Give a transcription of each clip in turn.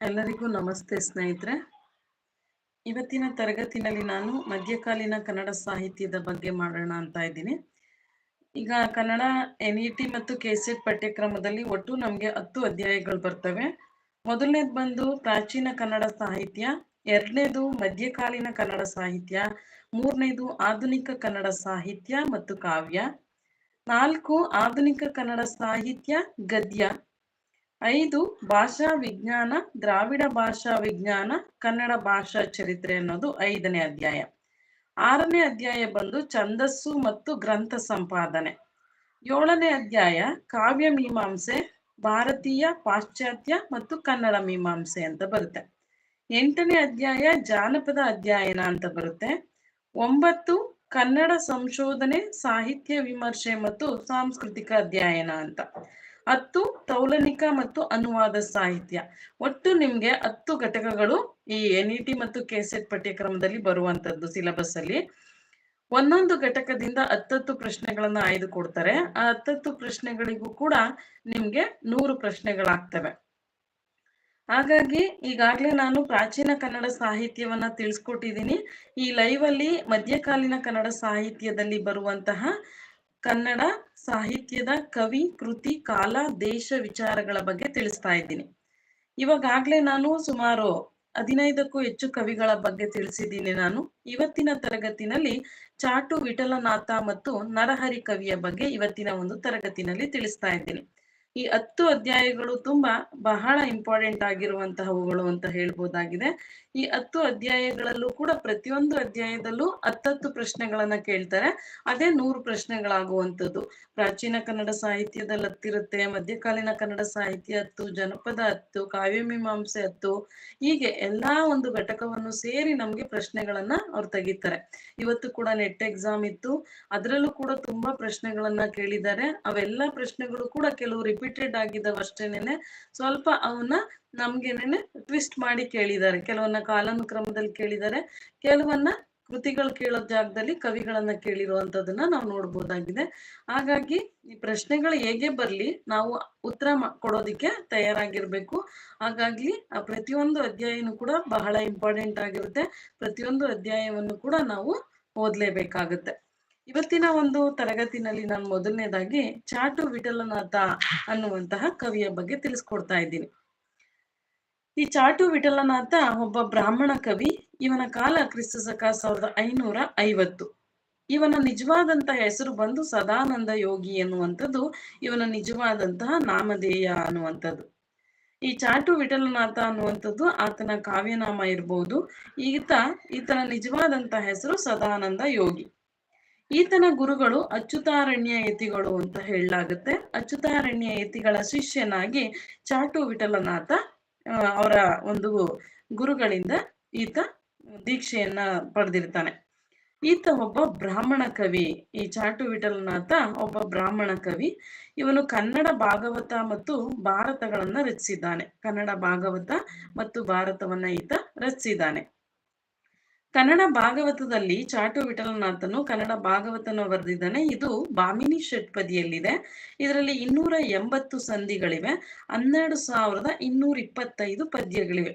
ಎಲ್ಲರಿಗೂ ನಮಸ್ತೆ ಸ್ನೇಹಿತರೆ. ಇವತ್ತಿನ ತರಗತಿನಲ್ಲಿ ನಾನು ಮಧ್ಯಕಾಲೀನ ಕನ್ನಡ ಸಾಹಿತ್ಯದ ಬಗ್ಗೆ ಮಾಡೋಣ ಅಂತ ಇದ್ದೀನಿ. ಈಗ ಕನ್ನಡ ಎನ್ ಇ ಟಿ ಮತ್ತು ಕೆಸೆಟ್ ಪಠ್ಯಕ್ರಮದಲ್ಲಿ ಒಟ್ಟು ನಮಗೆ ಹತ್ತು ಅಧ್ಯಾಯಗಳು ಬರ್ತವೆ. ಮೊದಲನೇದು ಬಂದು ಪ್ರಾಚೀನ ಕನ್ನಡ ಸಾಹಿತ್ಯ, ಎರಡನೇದು ಮಧ್ಯಕಾಲೀನ ಕನ್ನಡ ಸಾಹಿತ್ಯ, ಮೂರನೇದು ಆಧುನಿಕ ಕನ್ನಡ ಸಾಹಿತ್ಯ ಮತ್ತು ಕಾವ್ಯ, ನಾಲ್ಕು ಆಧುನಿಕ ಕನ್ನಡ ಸಾಹಿತ್ಯ, ಗದ್ಯ ಐದು, ಭಾಷಾ ವಿಜ್ಞಾನ, ದ್ರಾವಿಡ ಭಾಷಾ ವಿಜ್ಞಾನ, ಕನ್ನಡ ಭಾಷಾ ಚರಿತ್ರೆ ಅನ್ನೋದು ಐದನೇ ಅಧ್ಯಾಯ. ಆರನೇ ಅಧ್ಯಾಯ ಬಂದು ಛಂದಸ್ಸು ಮತ್ತು ಗ್ರಂಥ ಸಂಪಾದನೆ. ಏಳನೇ ಅಧ್ಯಾಯ, ಕಾವ್ಯ ಮೀಮಾಂಸೆ, ಭಾರತೀಯ ಪಾಶ್ಚಾತ್ಯ ಮತ್ತು ಕನ್ನಡ ಮೀಮಾಂಸೆ ಅಂತ ಬರುತ್ತೆ. ಎಂಟನೇ ಅಧ್ಯಾಯ, ಜಾನಪದ ಅಧ್ಯಯನ ಅಂತ ಬರುತ್ತೆ. ಒಂಬತ್ತು, ಕನ್ನಡ ಸಂಶೋಧನೆ, ಸಾಹಿತ್ಯ ವಿಮರ್ಶೆ ಮತ್ತು ಸಾಂಸ್ಕೃತಿಕ ಅಧ್ಯಯನ ಅಂತ. ಹತ್ತು ತೌಲನಿಕ ಮತ್ತು ಅನುವಾದ ಸಾಹಿತ್ಯ. ಒಟ್ಟು ನಿಮ್ಗೆ ಹತ್ತು ಘಟಕಗಳು ಈ ಎನ್ ಇ ಮತ್ತು ಕೆಸೆಟ್ ಪಠ್ಯಕ್ರಮದಲ್ಲಿ ಬರುವಂತದ್ದು ಸಿಲೆಬಸ್ ಅಲ್ಲಿ. ಒಂದೊಂದು ಘಟಕದಿಂದ ಹತ್ತತ್ತು ಪ್ರಶ್ನೆಗಳನ್ನ ಆಯ್ದು ಕೊಡ್ತಾರೆ. ಆ ಹತ್ತತ್ತು ಪ್ರಶ್ನೆಗಳಿಗೂ ಕೂಡ ನಿಮ್ಗೆ ನೂರು ಪ್ರಶ್ನೆಗಳಾಗ್ತವೆ. ಹಾಗಾಗಿ ಈಗಾಗಲೇ ನಾನು ಪ್ರಾಚೀನ ಕನ್ನಡ ಸಾಹಿತ್ಯವನ್ನ ತಿಳಿಸ್ಕೊಟ್ಟಿದ್ದೀನಿ ಈ ಲೈವ್ ಅಲ್ಲಿ ಮಧ್ಯಕಾಲೀನ ಕನ್ನಡ ಸಾಹಿತ್ಯದಲ್ಲಿ ಬರುವಂತಹ ಕನ್ನಡ ಸಾಹಿತ್ಯದ ಕವಿ, ಕೃತಿ, ಕಾಲ, ದೇಶ ವಿಚಾರಗಳ ಬಗ್ಗೆ ತಿಳಿಸ್ತಾ ಇದ್ದೀನಿ. ಇವಾಗಾಗ್ಲೇ ನಾನು ಸುಮಾರು ಹದಿನೈದಕ್ಕೂ ಹೆಚ್ಚು ಕವಿಗಳ ಬಗ್ಗೆ ತಿಳಿಸಿದ್ದೀನಿ ನಾನು. ಇವತ್ತಿನ ತರಗತಿನಲ್ಲಿ ಚಾಟು ವಿಠಲನಾಥ ಮತ್ತು ನರಹರಿ ಕವಿಯ ಬಗ್ಗೆ ಇವತ್ತಿನ ಒಂದು ತರಗತಿನಲ್ಲಿ ತಿಳಿಸ್ತಾ ಇದ್ದೀನಿ. ಈ ಹತ್ತು ಅಧ್ಯಾಯಗಳು ತುಂಬಾ ಬಹಳ ಇಂಪಾರ್ಟೆಂಟ್ ಆಗಿರುವಂತಹವುಗಳು ಅಂತ ಹೇಳ್ಬೋದಾಗಿದೆ. ಈ ಹತ್ತು ಅಧ್ಯಾಯಗಳಲ್ಲೂ ಕೂಡ ಪ್ರತಿಯೊಂದು ಅಧ್ಯಾಯದಲ್ಲೂ ಹತ್ತತ್ತು ಪ್ರಶ್ನೆಗಳನ್ನ ಕೇಳ್ತಾರೆ. ಅದೇ ನೂರು ಪ್ರಶ್ನೆಗಳಾಗುವಂಥದ್ದು. ಪ್ರಾಚೀನ ಕನ್ನಡ ಸಾಹಿತ್ಯದಲ್ಲಿ ಹತ್ತಿರುತ್ತೆ, ಮಧ್ಯಕಾಲೀನ ಕನ್ನಡ ಸಾಹಿತ್ಯ ಹತ್ತು, ಜನಪದ ಹತ್ತು ಕಾವ್ಯಮೀಮಾಂಸೆ ಹತ್ತು, ಹೀಗೆ ಎಲ್ಲಾ ಒಂದು ಘಟಕವನ್ನು ಸೇರಿ ನಮ್ಗೆ ಪ್ರಶ್ನೆಗಳನ್ನ ಅವ್ರು ತೆಗಿತಾರೆ. ಇವತ್ತು ಕೂಡ ನೆಟ್ ಎಕ್ಸಾಮ್ ಇತ್ತು. ಅದರಲ್ಲೂ ಕೂಡ ತುಂಬಾ ಪ್ರಶ್ನೆಗಳನ್ನ ಕೇಳಿದ್ದಾರೆ. ಅವೆಲ್ಲ ಪ್ರಶ್ನೆಗಳು ಕೂಡ ಕೆಲವು ರಿಪೀಟೆಡ್ ಆಗಿದ್ದಾವಷ್ಟೇನೆ ಸ್ವಲ್ಪ ಅವನ್ನ ನಮ್ಗೆನೇನೆ ಟ್ವಿಸ್ಟ್ ಮಾಡಿ ಕೇಳಿದ್ದಾರೆ. ಕೆಲವನ್ನ ಕಾಲಾನುಕ್ರಮದಲ್ಲಿ ಕೇಳಿದ್ದಾರೆ. ಕೆಲವನ್ನ ಕೃತಿಗಳು ಕೇಳೋ ಜಾಗದಲ್ಲಿ ಕವಿಗಳನ್ನ ಕೇಳಿರುವಂತದನ್ನ ನಾವು ನೋಡ್ಬೋದಾಗಿದೆ. ಹಾಗಾಗಿ ಈ ಪ್ರಶ್ನೆಗಳು ಹೇಗೆ ಬರ್ಲಿ ನಾವು ಉತ್ತರ ಕೊಡೋದಿಕ್ಕೆ ತಯಾರಾಗಿರ್ಬೇಕು. ಹಾಗಾಗಿ ಆ ಪ್ರತಿಯೊಂದು ಅಧ್ಯಾಯನೂ ಕೂಡ ಬಹಳ ಇಂಪಾರ್ಟೆಂಟ್ ಆಗಿರುತ್ತೆ. ಪ್ರತಿಯೊಂದು ಅಧ್ಯಾಯವನ್ನು ಕೂಡ ನಾವು ಓದ್ಲೇಬೇಕಾಗುತ್ತೆ. ಇವತ್ತಿನ ಒಂದು ತರಗತಿನಲ್ಲಿ ನಾನು ಮೊದಲನೇದಾಗಿ ಚಾಟು ವಿಠಲನಾಥ ಅನ್ನುವಂತಹ ಕವಿಯ ಬಗ್ಗೆ ತಿಳಿಸ್ಕೊಡ್ತಾ ಇದ್ದೀನಿ. ಈ ಚಾಟು ವಿಠಲನಾಥ ಒಬ್ಬ ಬ್ರಾಹ್ಮಣ ಕವಿ, ಇವನ ಕಾಲ ಕ್ರಿಸ್ತ ಸಕ ಸಾವಿರದ ಐನೂರ ಐವತ್ತು. ಇವನ ನಿಜವಾದಂತ ಹೆಸರು ಬಂದು ಸದಾನಂದ ಯೋಗಿ ಎನ್ನುವಂಥದ್ದು, ಇವನ ನಿಜವಾದಂತಹ ನಾಮಧೇಯ ಅನ್ನುವಂಥದ್ದು. ಈ ಚಾಟು ವಿಠಲನಾಥ ಅನ್ನುವಂಥದ್ದು ಆತನ ಕಾವ್ಯನಾಮ ಇರಬಹುದು ಈತ, ಈತನ ನಿಜವಾದಂತಹ ಹೆಸರು ಸದಾನಂದ ಯೋಗಿ. ಈತನ ಗುರುಗಳು ಅಚ್ಯುತಾರಣ್ಯ ಯತಿಗಳು ಅಂತ ಹೇಳಲಾಗುತ್ತೆ. ಅಚ್ಯುತಾರಣ್ಯ ಯತಿಗಳ ಶಿಷ್ಯನಾಗಿ ಚಾಟು ವಿಠಲನಾಥ ಅವರ ಒಂದು ಗುರುಗಳಿಂದ ಈತ ದೀಕ್ಷೆಯನ್ನ ಪಡೆದಿರ್ತಾನೆ. ಈತ ಒಬ್ಬ ಬ್ರಾಹ್ಮಣ ಕವಿ. ಈ ಚಾಟು ವಿಠಲನಾಥ ಒಬ್ಬ ಬ್ರಾಹ್ಮಣ ಕವಿ. ಇವನು ಕನ್ನಡ ಭಾಗವತ ಮತ್ತು ಭಾರತಗಳನ್ನ ರಚಿಸಿದ್ದಾನೆ. ಕನ್ನಡ ಭಾಗವತ ಮತ್ತು ಭಾರತವನ್ನ ಈತ ರಚಿಸಿದ್ದಾನೆ. ಕನ್ನಡ ಭಾಗವತದಲ್ಲಿ ಚಾಟು ವಿಠಲನಾಥನು ಕನ್ನಡ ಭಾಗವತನ ಬರೆದಿದ್ದಾನೆ. ಇದು ಬಾಮಿನಿ ಷಟ್ಪದಿಯಲ್ಲಿದೆ. ಇದರಲ್ಲಿ ಇನ್ನೂರ ಎಂಬತ್ತು ಸಂಧಿಗಳಿವೆ. ಹನ್ನೆರಡು ಸಾವಿರದ ಇನ್ನೂರ ಇಪ್ಪತ್ತೈದು ಪದ್ಯಗಳಿವೆ.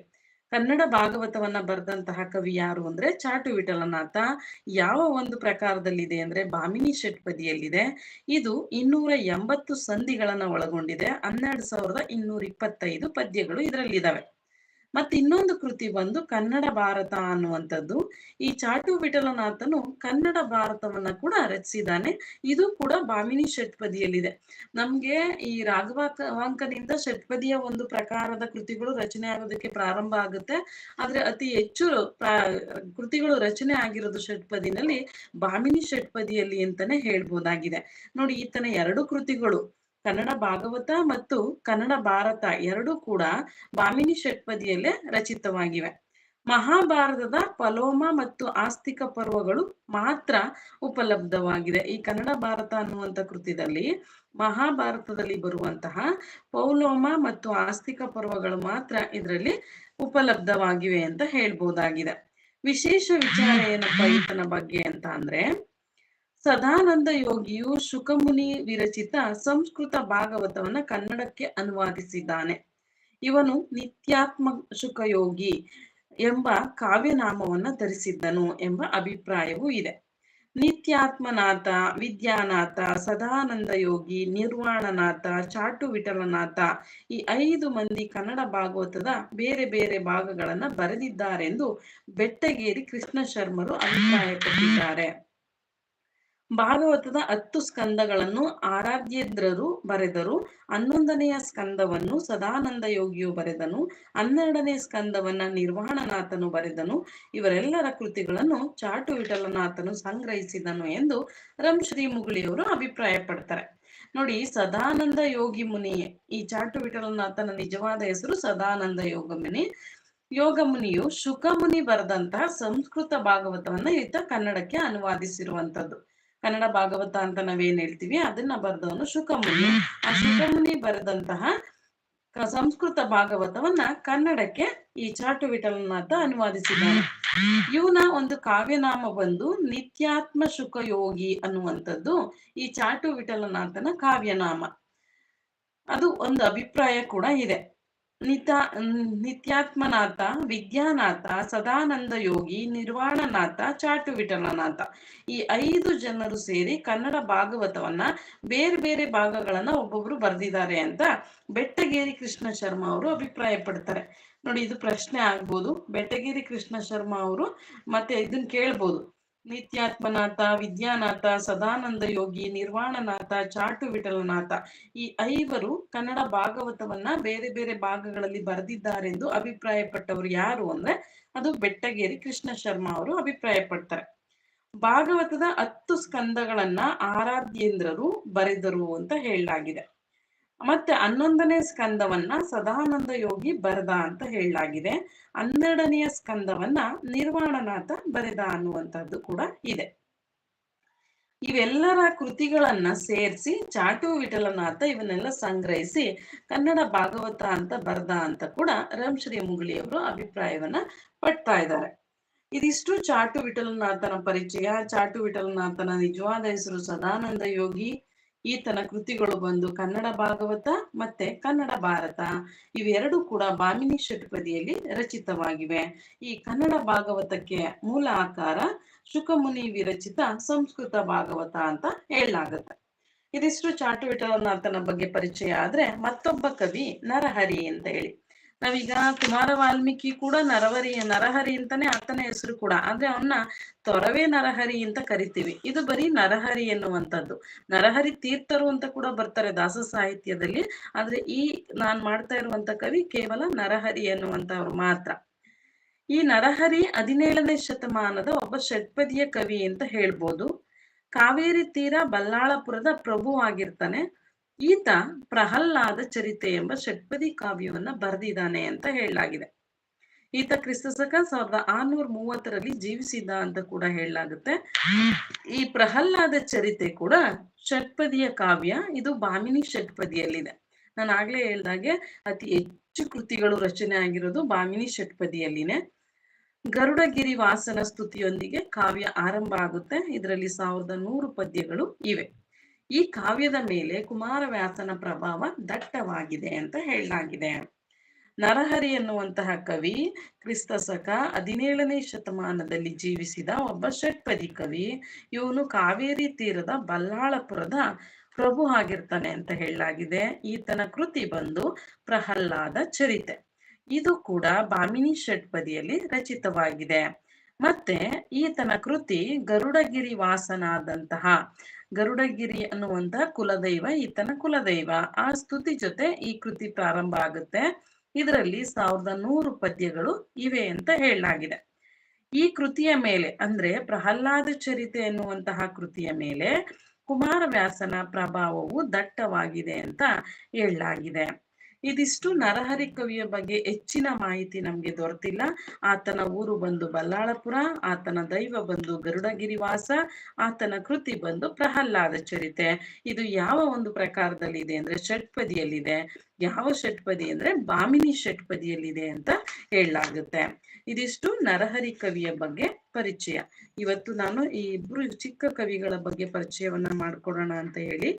ಕನ್ನಡ ಭಾಗವತವನ್ನ ಬರೆದಂತಹ ಕವಿ ಯಾರು ಅಂದ್ರೆ ಚಾಟು ವಿಠಲನಾಥ. ಯಾವ ಒಂದು ಪ್ರಕಾರದಲ್ಲಿದೆ ಅಂದ್ರೆ ಬಾಮಿನಿ ಷಟ್ಪದಿಯಲ್ಲಿದೆ. ಇದು ಇನ್ನೂರ ಎಂಬತ್ತು ಸಂಧಿಗಳನ್ನ ಒಳಗೊಂಡಿದೆ. ಹನ್ನೆರಡು ಸಾವಿರದ ಇನ್ನೂರ ಇಪ್ಪತ್ತೈದು ಪದ್ಯಗಳು ಇದರಲ್ಲಿದ್ದಾವೆ ಮತ್ತೆ ಇನ್ನೊಂದು ಕೃತಿ ಬಂದು ಕನ್ನಡ ಭಾರತ ಅನ್ನುವಂಥದ್ದು. ಈ ಚಾಟು ವಿಠಲನಾಥನು ಕನ್ನಡ ಭಾರತವನ್ನ ಕೂಡ ರಚಿಸಿದ್ದಾನೆ. ಇದು ಕೂಡ ಬಾಮಿನಿ ಷಟ್ಪದಿಯಲ್ಲಿದೆ. ನಮ್ಗೆ ಈ ರಾಘವಾಂಕನಿಂದ ಷಟ್ಪದಿಯ ಒಂದು ಪ್ರಕಾರದ ಕೃತಿಗಳು ರಚನೆ ಆಗೋದಕ್ಕೆ ಪ್ರಾರಂಭ ಆಗುತ್ತೆ. ಆದ್ರೆ ಅತಿ ಹೆಚ್ಚು ಕೃತಿಗಳು ರಚನೆ ಆಗಿರೋದು ಷಟ್ಪದಿನಲ್ಲಿ ಬಾಮಿನಿ ಷಟ್ಪದಿಯಲ್ಲಿ ಅಂತಾನೆ ಹೇಳ್ಬೋದಾಗಿದೆ. ನೋಡಿ ಈತನ ಎರಡು ಕೃತಿಗಳು. ಕನ್ನಡ ಭಾಗವತ ಮತ್ತು ಕನ್ನಡ ಭಾರತ ಎರಡೂ ಕೂಡ ಬಾಮಿನಿ ಷಟ್ಪದಿಯಲ್ಲೇ ರಚಿತವಾಗಿವೆ. ಮಹಾಭಾರತದ ಪಲೋಮ ಮತ್ತು ಆಸ್ತಿಕ ಪರ್ವಗಳು ಮಾತ್ರ ಉಪಲಬ್ಧವಾಗಿದೆ. ಈ ಕನ್ನಡ ಭಾರತ ಅನ್ನುವಂಥ ಕೃತಿದಲ್ಲಿ ಮಹಾಭಾರತದಲ್ಲಿ ಬರುವಂತಹ ಪೌಲೋಮ ಮತ್ತು ಆಸ್ತಿಕ ಪರ್ವಗಳು ಮಾತ್ರ ಇದರಲ್ಲಿ ಉಪಲಬ್ಧವಾಗಿವೆ ಅಂತ ಹೇಳ್ಬೋದಾಗಿದೆ. ವಿಶೇಷ ವಿಚಾರ ಏನಪ್ಪ ಈತನ ಬಗ್ಗೆ ಅಂತ ಅಂದ್ರೆ ಸದಾನಂದ ಯೋಗಿಯು ಶುಕಮುನಿ ವಿರಚಿತ ಸಂಸ್ಕೃತ ಭಾಗವತವನ್ನ ಕನ್ನಡಕ್ಕೆ ಅನುವಾದಿಸಿದ್ದಾನೆ. ಇವನು ನಿತ್ಯಾತ್ಮ ಶುಕಯೋಗಿ ಎಂಬ ಕಾವ್ಯನಾಮವನ್ನ ಧರಿಸಿದ್ದನು ಎಂಬ ಅಭಿಪ್ರಾಯವೂ ಇದೆ. ನಿತ್ಯಾತ್ಮನಾಥ, ವಿದ್ಯಾನಾಥ, ಸದಾನಂದ ಯೋಗಿ, ನಿರ್ವಾಣನಾಥ, ಚಾಟು ವಿಠಲನಾಥ ಈ ಐದು ಮಂದಿ ಕನ್ನಡ ಭಾಗವತದ ಬೇರೆ ಬೇರೆ ಭಾಗಗಳನ್ನ ಬರೆದಿದ್ದಾರೆಂದು ಬೆಟ್ಟಗೇರಿ ಕೃಷ್ಣ ಶರ್ಮರು ಅಭಿಪ್ರಾಯಪಟ್ಟಿದ್ದಾರೆ. ಭಾಗವತದ ಹತ್ತು ಸ್ಕಂದಗಳನ್ನು ಆರಾಧ್ಯದ್ರರು ಬರೆದರು. ಹನ್ನೊಂದನೆಯ ಸ್ಕಂದವನ್ನು ಸದಾನಂದ ಯೋಗಿಯು ಬರೆದನು. ಹನ್ನೆರಡನೇ ಸ್ಕಂದವನ್ನ ನಿರ್ವಾಣನಾಥನು ಬರೆದನು. ಇವರೆಲ್ಲರ ಕೃತಿಗಳನ್ನು ಚಾಟು ವಿಠಲನಾಥನು ಸಂಗ್ರಹಿಸಿದನು ಎಂದು ರಂ ಶ್ರೀ ಮುಗುಳಿಯವರು ಅಭಿಪ್ರಾಯ ಪಡ್ತಾರೆ ನೋಡಿ ಸದಾನಂದ ಯೋಗಿ ಮುನಿಯೇ, ಈ ಚಾಟು ವಿಠಲನಾಥನ ನಿಜವಾದ ಹೆಸರು ಸದಾನಂದ ಯೋಗ ಮುನಿ ಯೋಗ ಮುನಿಯು ಶುಕಮುನಿ ಬರೆದಂತಹ ಸಂಸ್ಕೃತ ಭಾಗವತವನ್ನ ಈತ ಕನ್ನಡಕ್ಕೆ ಅನುವಾದಿಸಿರುವಂತದ್ದು ಕನ್ನಡ ಭಾಗವತ ಅಂತ ನಾವೇನ್ ಹೇಳ್ತೀವಿ, ಅದನ್ನ ಬರೆದವನು ಶುಕಮುನಿ. ಆ ಶುಕಮುನಿ ಬರೆದಂತಹ ಸಂಸ್ಕೃತ ಭಾಗವತವನ್ನ ಕನ್ನಡಕ್ಕೆ ಈ ಚಾಟು ವಿಠಲನಾಥ ಅನುವಾದಿಸಿದ್ದಾನೆ ಇವನ ಒಂದು ಕಾವ್ಯನಾಮ ಬಂದು ನಿತ್ಯಾತ್ಮ ಶುಕಯೋಗಿ ಅನ್ನುವಂಥದ್ದು ಈ ಚಾಟು ವಿಠಲನಾಥನ ಕಾವ್ಯನಾಮ. ಅದು ಒಂದು ಅಭಿಪ್ರಾಯ ಕೂಡ ಇದೆ. ನಿತ, ನಿತ್ಯಾತ್ಮನಾಥ, ವಿದ್ಯಾನಾಥ, ಸದಾನಂದ ಯೋಗಿ, ನಿರ್ವಾಣನಾಥ ಚಾಟು ವಿಠಲನಾಥ ಈ ಐದು ಜನರು ಸೇರಿ ಕನ್ನಡ ಭಾಗವತವನ್ನ ಬೇರೆ ಬೇರೆ ಭಾಗಗಳನ್ನ ಒಬ್ಬೊಬ್ರು ಬರೆದಿದ್ದಾರೆ ಅಂತ ಬೆಟ್ಟಗೇರಿ ಕೃಷ್ಣ ಶರ್ಮಾ ಅವರು ಅಭಿಪ್ರಾಯ ಪಡ್ತಾರೆ ನೋಡಿ, ಇದು ಪ್ರಶ್ನೆ ಆಗ್ಬೋದು. ಬೆಟ್ಟಗೇರಿ ಕೃಷ್ಣ ಶರ್ಮಾ ಅವರು ಮತ್ತೆ ಇದನ್ನ ಕೇಳ್ಬೋದು. ನಿತ್ಯಾತ್ಮನಾಥ, ವಿದ್ಯಾನಾಥ, ಸದಾನಂದ ಯೋಗಿ, ನಿರ್ವಾಣನಾಥ, ಚಾಟು ವಿಠಲನಾಥ ಈ ಐವರು ಕನ್ನಡ ಭಾಗವತವನ್ನ ಬೇರೆ ಬೇರೆ ಭಾಗಗಳಲ್ಲಿ ಬರೆದಿದ್ದಾರೆಂದು ಅಭಿಪ್ರಾಯಪಟ್ಟವರು ಯಾರು ಅಂದ್ರೆ ಅದು ಬೆಟ್ಟಗೇರಿ ಕೃಷ್ಣ ಶರ್ಮಾ ಅವರು ಅಭಿಪ್ರಾಯಪಡ್ತಾರೆ. ಭಾಗವತದ ಹತ್ತು ಸ್ಕಂದಗಳನ್ನ ಆರಾಧ್ಯೇಂದ್ರರು ಬರೆದರು ಅಂತ ಹೇಳಲಾಗಿದೆ. ಮತ್ತೆ ಹನ್ನೊಂದನೇ ಸ್ಕಂದವನ್ನ ಸದಾನಂದ ಯೋಗಿ ಬರೆದ ಅಂತ ಹೇಳಲಾಗಿದೆ. ಹನ್ನೆರಡನೆಯ ಸ್ಕಂದವನ್ನ ನಿರ್ವಾಣನಾಥ ಬರೆದ ಅನ್ನುವಂಥದ್ದು ಕೂಡ ಇದೆ. ಇವೆಲ್ಲರ ಕೃತಿಗಳನ್ನ ಸೇರಿಸಿ ಚಾಟು ವಿಠಲನಾಥ ಇವನ್ನೆಲ್ಲ ಸಂಗ್ರಹಿಸಿ ಕನ್ನಡ ಭಾಗವತ ಅಂತ ಬರ್ದ ಅಂತ ಕೂಡ ರಂಶ್ರೀ ಮುಗುಳಿಯವರು ಅಭಿಪ್ರಾಯವನ್ನ ಪಡ್ತಾ ಇದ್ದಾರೆ. ಇದಿಷ್ಟು ಚಾಟು ವಿಠಲನಾಥನ ಪರಿಚಯ. ಚಾಟು ವಿಠಲನಾಥನ ನಿಜವಾದ ಹೆಸರು ಸದಾನಂದ ಯೋಗಿ. ಈತನ ಕೃತಿಗಳು ಬಂದು ಕನ್ನಡ ಭಾಗವತ ಮತ್ತೆ ಕನ್ನಡ ಭಾರತ. ಇವೆರಡೂ ಕೂಡ ಬಾಮಿನಿ ಷಟ್ಪದಿಯಲ್ಲಿ ರಚಿತವಾಗಿವೆ. ಈ ಕನ್ನಡ ಭಾಗವತಕ್ಕೆ ಮೂಲ ಆಕಾರ ಶುಕಮುನಿ ವಿರಚಿತ ಸಂಸ್ಕೃತ ಭಾಗವತ ಅಂತ ಹೇಳಲಾಗುತ್ತೆ. ಇದಿಷ್ಟು ಚಾಟು ವಿಠಲನಾಥನ ಬಗ್ಗೆ ಪರಿಚಯ ಆದ್ರೆ ಮತ್ತೊಬ್ಬ ಕವಿ ನರಹರಿ ಅಂತ ಹೇಳಿ. ನಾವೀಗ ಕುಮಾರ ವಾಲ್ಮೀಕಿ ಕೂಡ ನರವರಿ, ನರಹರಿ ಅಂತಾನೆ ಆತನ ಹೆಸರು ಕೂಡ. ಆದ್ರೆ ಅವನ್ನ ತೊರವೆ ನರಹರಿ ಅಂತ ಕರಿತೀವಿ. ಇದು ಬರೀ ನರಹರಿ ಎನ್ನುವಂಥದ್ದು. ನರಹರಿ ತೀರ್ಥರು ಅಂತ ಕೂಡ ಬರ್ತಾರೆ ದಾಸ ಸಾಹಿತ್ಯದಲ್ಲಿ. ಆದ್ರೆ ಈ ನಾನ್ ಮಾಡ್ತಾ ಇರುವಂತ ಕವಿ ಕೇವಲ ನರಹರಿ ಎನ್ನುವಂತವ್ರು ಮಾತ್ರ. ಈ ನರಹರಿ ಹದಿನೇಳನೇ ಶತಮಾನದ ಒಬ್ಬ ಷಟ್ಪದಿಯ ಕವಿ ಅಂತ ಹೇಳ್ಬೋದು. ಕಾವೇರಿ ತೀರ ಬಲ್ಲಾಳಪುರದ ಪ್ರಭು ಆಗಿರ್ತಾನೆ. ಈತ ಪ್ರಹ್ಲಾದ ಚರಿತೆ ಎಂಬ ಷಟ್ಪದಿ ಕಾವ್ಯವನ್ನ ಬರೆದಿದ್ದಾನೆ ಅಂತ ಹೇಳಲಾಗಿದೆ. ಈತ ಕ್ರಿಸ್ತಶಕ ಸಾವಿರದ ಆರ್ನೂರ ಮೂವತ್ತರಲ್ಲಿ ಜೀವಿಸಿದ್ದ ಅಂತ ಕೂಡ ಹೇಳಲಾಗುತ್ತೆ. ಈ ಪ್ರಹ್ಲಾದ ಚರಿತೆ ಕೂಡ ಷಟ್ಪದಿಯ ಕಾವ್ಯ, ಇದು ಬಾಮಿನಿ ಷಟ್ಪದಿಯಲ್ಲಿದೆ. ನಾನು ಆಗ್ಲೇ ಹೇಳ್ದಾಗೆ ಅತಿ ಹೆಚ್ಚು ಕೃತಿಗಳು ರಚನೆ ಆಗಿರೋದು ಬಾಮಿನಿ ಷಟ್ಪದಿಯಲ್ಲಿನೇ. ಗರುಡಗಿರಿ ವಾಸನ ಸ್ತುತಿಯೊಂದಿಗೆ ಕಾವ್ಯ ಆರಂಭ ಆಗುತ್ತೆ. ಇದರಲ್ಲಿ ಸಾವಿರದ ನೂರು ಪದ್ಯಗಳು ಇವೆ. ಈ ಕಾವ್ಯದ ಮೇಲೆ ಕುಮಾರವ್ಯಾಸನ ಪ್ರಭಾವ ದಟ್ಟವಾಗಿದೆ ಅಂತ ಹೇಳಲಾಗಿದೆ. ನರಹರಿ ಎನ್ನುವಂತಹ ಕವಿ ಕ್ರಿಸ್ತಶಕ ಹದಿನೇಳನೇ ಶತಮಾನದಲ್ಲಿ ಜೀವಿಸಿದ ಒಬ್ಬ ಷಟ್ಪದಿ ಕವಿ. ಇವನು ಕಾವೇರಿ ತೀರದ ಬಲ್ಲಾಳಪುರದ ಪ್ರಭು ಆಗಿರ್ತಾನೆ ಅಂತ ಹೇಳಲಾಗಿದೆ. ಈತನ ಕೃತಿ ಬಂದು ಪ್ರಹ್ಲಾದ ಚರಿತೆ. ಇದು ಕೂಡ ಬಾಮಿನಿ ಷಟ್ಪದಿಯಲ್ಲಿ ರಚಿತವಾಗಿದೆ. ಮತ್ತೆ ಈತನ ಕೃತಿ ಗರುಡಗಿರಿ ವಾಸನಾದಂತಹ ಗರುಡಗಿರಿ ಅನ್ನುವಂತಹ ಕುಲದೈವ, ಈತನ ಕುಲದೈವ. ಆ ಸ್ತುತಿ ಜೊತೆ ಈ ಕೃತಿ ಪ್ರಾರಂಭ ಆಗುತ್ತೆ. ಇದರಲ್ಲಿ ಸಾವಿರದ ನೂರು ಪದ್ಯಗಳು ಇವೆ ಅಂತ ಹೇಳಲಾಗಿದೆ. ಈ ಕೃತಿಯ ಮೇಲೆ ಅಂದ್ರೆ ಪ್ರಹ್ಲಾದ ಚರಿತೆ ಎನ್ನುವಂತಹ ಕೃತಿಯ ಮೇಲೆ ಕುಮಾರವ್ಯಾಸನ ಪ್ರಭಾವವು ದಟ್ಟವಾಗಿದೆ ಅಂತ ಹೇಳಲಾಗಿದೆ. ಇದಿಷ್ಟು ನರಹರಿ ಕವಿಯ ಬಗ್ಗೆ ಹೆಚ್ಚಿನ ಮಾಹಿತಿ ನಮ್ಗೆ ದೊರೆತಿಲ್ಲ. ಆತನ ಊರು ಬಂದು ಬಲ್ಲಾಳಪುರ, ಆತನ ದೈವ ಬಂದು ಗರುಡಗಿರಿವಾಸ, ಆತನ ಕೃತಿ ಬಂದು ಪ್ರಹ್ಲಾದ ಚರಿತೆ. ಇದು ಯಾವ ಒಂದು ಪ್ರಕಾರದಲ್ಲಿ ಇದೆ ಅಂದ್ರೆ ಷಟ್ಪದಿಯಲ್ಲಿದೆ. ಯಾವ ಷಟ್ಪದಿ ಅಂದ್ರೆ ಬಾಮಿನಿ ಷಟ್ಪದಿಯಲ್ಲಿದೆ ಅಂತ ಹೇಳಲಾಗುತ್ತೆ. ಇದಿಷ್ಟು ನರಹರಿ ಕವಿಯ ಬಗ್ಗೆ ಪರಿಚಯ. ಇವತ್ತು ನಾನು ಈ ಇಬ್ರು ಚಿಕ್ಕ ಕವಿಗಳ ಬಗ್ಗೆ ಪರಿಚಯವನ್ನ ಮಾಡ್ಕೊಡೋಣ ಅಂತ ಹೇಳಿ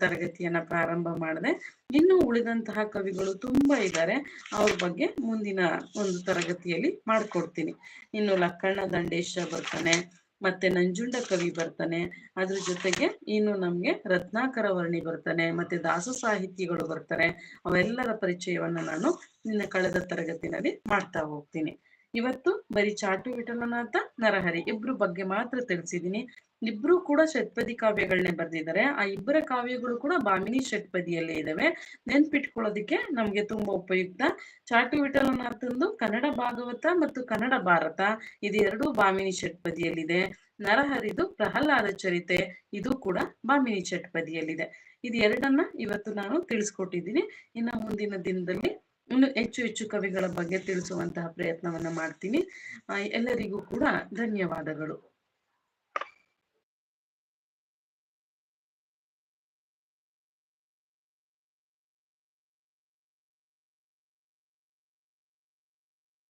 ತರಗತಿಯನ್ನ ಪ್ರಾರಂಭ ಮಾಡಿದೆ. ಇನ್ನು ಉಳಿದಂತಹ ಕವಿಗಳು ತುಂಬಾ ಇದ್ದಾರೆ ಅವ್ರ ಬಗ್ಗೆ ಮುಂದಿನ ಒಂದು ತರಗತಿಯಲ್ಲಿ ಮಾಡ್ಕೊಡ್ತೀನಿ. ಇನ್ನು ಲಕ್ಕಣ್ಣ ದಂಡೇಶ ಬರ್ತಾನೆ, ಮತ್ತೆ ನಂಜುಂಡ ಕವಿ ಬರ್ತಾನೆ. ಅದ್ರ ಜೊತೆಗೆ ಇನ್ನು ನಮ್ಗೆ ರತ್ನಾಕರ ವರ್ಣಿ ಬರ್ತಾನೆ, ಮತ್ತೆ ದಾಸ ಸಾಹಿತಿಗಳು ಬರ್ತಾರೆ. ಅವೆಲ್ಲರ ಪರಿಚಯವನ್ನ ನಾನು ನಿನ್ನ ಕಳೆದ ತರಗತಿನಲ್ಲಿ ಮಾಡ್ತಾ ಹೋಗ್ತೀನಿ. ಇವತ್ತು ಬರೀ ಚಾಟು ವಿಠಲನಾಥ ನರಹರಿ ಇಬ್ರು ಬಗ್ಗೆ ಮಾತ್ರ ತಿಳಿಸಿದೀನಿ. ಇಬ್ರು ಕೂಡ ಷಟ್ಪದಿ ಕಾವ್ಯಗಳನ್ನೇ ಬರೆದಿದ್ದಾರೆ. ಆ ಇಬ್ಬರ ಕಾವ್ಯಗಳು ಕೂಡ ಬಾಮಿನಿ ಷಟ್ಪದಿಯಲ್ಲೇ ಇದಾವೆ. ನೆನ್ಪಿಟ್ಕೊಳ್ಳೋದಿಕ್ಕೆ ನಮ್ಗೆ ತುಂಬಾ ಉಪಯುಕ್ತ. ಚಾಟು ವಿಠಲನಾಥಂದು ಕನ್ನಡ ಭಾಗವತ ಮತ್ತು ಕನ್ನಡ ಭಾರತ. ಇದು ಭಾಮಿನಿ ಷಟ್ಪದಿಯಲ್ಲಿದೆ. ನರಹರಿದು ಪ್ರಹ್ಲಾದ ಚರಿತೆ. ಇದು ಕೂಡ ಬಾಮಿನಿ ಷಟ್ಪದಿಯಲ್ಲಿದೆ. ಇದು ಎರಡನ್ನ ಇವತ್ತು ನಾನು ತಿಳಿಸ್ಕೊಟ್ಟಿದ್ದೀನಿ. ಇನ್ನು ಮುಂದಿನ ದಿನದಲ್ಲಿ ಇನ್ನು ಹೆಚ್ಚು ಹೆಚ್ಚು ಕವಿಗಳ ಬಗ್ಗೆ ತಿಳಿಸುವಂತಹ ಪ್ರಯತ್ನವನ್ನ ಮಾಡ್ತೀನಿ. ಎಲ್ಲರಿಗೂ ಕೂಡ ಧನ್ಯವಾದಗಳು.